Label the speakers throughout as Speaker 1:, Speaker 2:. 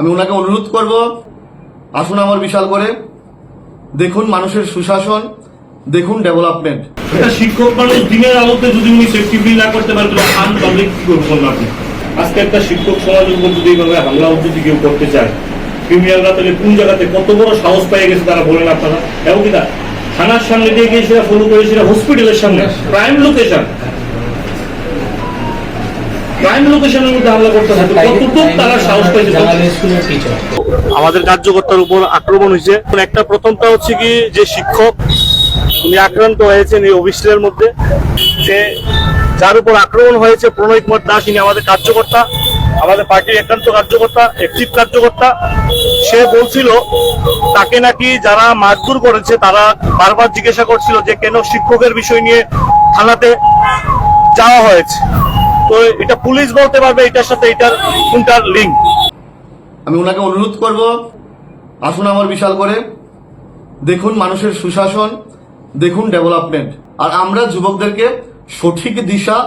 Speaker 1: আমি ওনাকে অনুরোধ করব, আসুন আমার বিশাল করে। দেখুন মানুষের সুশাসন, দেখুন ডেভেলপমেন্ট।
Speaker 2: একটা শিক্ষক মানুষ দিনের আলোতে যদি উনি সেফটি বিল না করতে পারেন আন কি আপনি? আজকে একটা শিক্ষক সমাজের উপর যদি এইভাবে হামলা যদি কেউ করতে চায়। ক্রিমিনালরা তাহলে কোন জায়গাতে কত বড় সাহস পেয়ে গেছে তারা বলেন আপনারা? এবং কিনা থানার সামনে দিয়ে গিয়ে সেটা ফলো করে, সেটা হসপিটালের সামনে প্রাইম লোকেশন প্রাইম লোকেশনের মধ্যে হামলা করতে কতটুকু তারা সাহস পাইছে আমাদের কার্যকর্তার উপর আক্রমণ হয়েছে। একটা প্রথমটা হচ্ছে কি যে শিক্ষক উনি আক্রান্ত হয়েছেন এই অফিসের মধ্যে যে যার উপর আক্রমণ হয়েছে প্রণয় কুমার দাস ইনি আমাদের কার্যকর্তা আমাদের পার্টির একান্ত কার্যকর্তা অ্যাক্টিভ কার্যকর্তা। সে বলছিল তাকে নাকি যারা মারধর করেছে তারা বারবার জিজ্ঞাসা করছিল যে কেন শিক্ষকের বিষয় নিয়ে থানাতে যাওয়া হয়েছে। তো এটা পুলিশ বলতে পারবে এটার সাথে এটার কোনটার লিঙ্ক
Speaker 1: আমি ওনাকে অনুরোধ করব আসুন আমার বিশাল করে। দেখুন মানুষের সুশাসন দেখুন ডেভেলপমেন্ট আর আমরা যুবকদেরকে সঠিক দিশা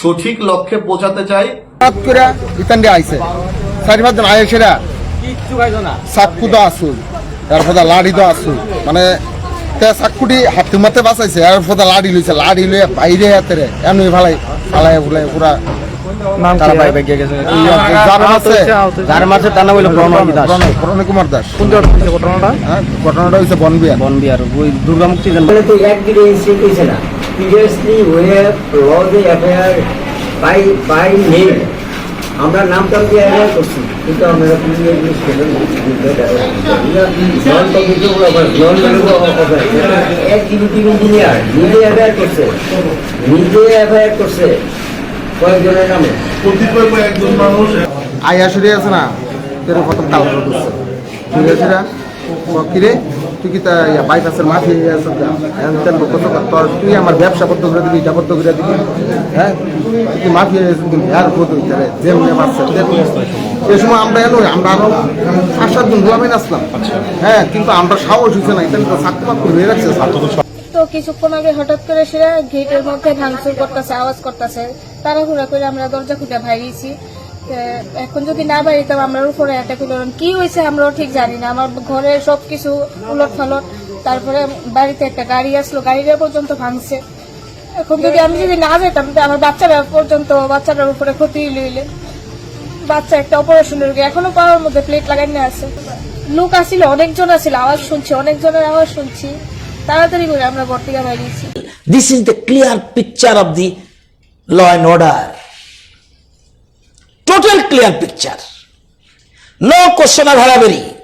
Speaker 1: সঠিক লক্ষ্যে পৌঁছাতে চাই।
Speaker 3: হঠাৎ করে ইতান্ডে আইছে। চারি পাঁচজন আয়েসেরা চাক্কু তো আসুন এরপর লাড়ি তো আসুন। মানে তে চাক্কুটি হাতি মাতে বাঁচাইছে এরপর লাড়ি লইছে লাড়ি লইয়া বাইরে হাতে রে এমনি ফালাই ফালাই ফুলাই পুরা কুমার দাস।
Speaker 4: ঘটনাটা?
Speaker 3: হয়েছে
Speaker 4: বনবিহার ওই
Speaker 5: previously lodge FIR by by name আমরা নাম টাম দিয়ে এফআইআর করছি। কিন্তু আমরা সেটা নন কম্পিউটার নন ইঞ্জিনিয়ার নিজে এফআইআর করছে। নিজে করছে। কয়েকজনের নামে।
Speaker 3: আয়াসুরি আছে না তোর প্রথম তাল করছে তুই আছিরা কিরে তুই কি তা বাইপাসের মাফি আছে? কত তোর তুই আমার ব্যবসা বদ্ধ করে দিবি এটা বদ্ধ করে দিবি। হ্যাঁ তুই মাফি আর তাহলে যেমনি মারছে এই সময় আমরা এলো আমরা আরও পাঁচ সাতজন গোলামে আসলাম হ্যাঁ কিন্তু আমরা সাহস হয়েছে না এটা তো চাকরি হয়ে রাখছে
Speaker 6: তো কিছুক্ষণ আগে হঠাৎ করে সেরা গেটের মধ্যে ভাঙচুর করতেছে আওয়াজ করতেছে। তাড়াহুড়া করে আমরা দরজা খুঁটে বাইরেছি। এখন যদি না বাইরিতাম আমরা উপরে অ্যাটাক হইল। কি হয়েছে আমরাও ঠিক জানি না। আমার ঘরে সব কিছু উলট ফালট তারপরে বাড়িতে একটা গাড়ি আসলো। গাড়িটা পর্যন্ত ভাঙছে। এখন যদি আমি যদি না যেতাম আমার বাচ্চারা পর্যন্ত বাচ্চাটার উপরে ক্ষতি লইলে বাচ্চা একটা অপারেশনের রোগী। এখনও পাওয়ার মধ্যে প্লেট লাগাইনি আছে। লোক আসছিল অনেকজন আসছিল আওয়াজ শুনছি, অনেকজনের আওয়াজ শুনছি। তাড়াতাড়ি করে আমরা ঘর থেকে বেরিয়েছি।
Speaker 7: This is the clear picture of the law and clear picture. No question of hurry.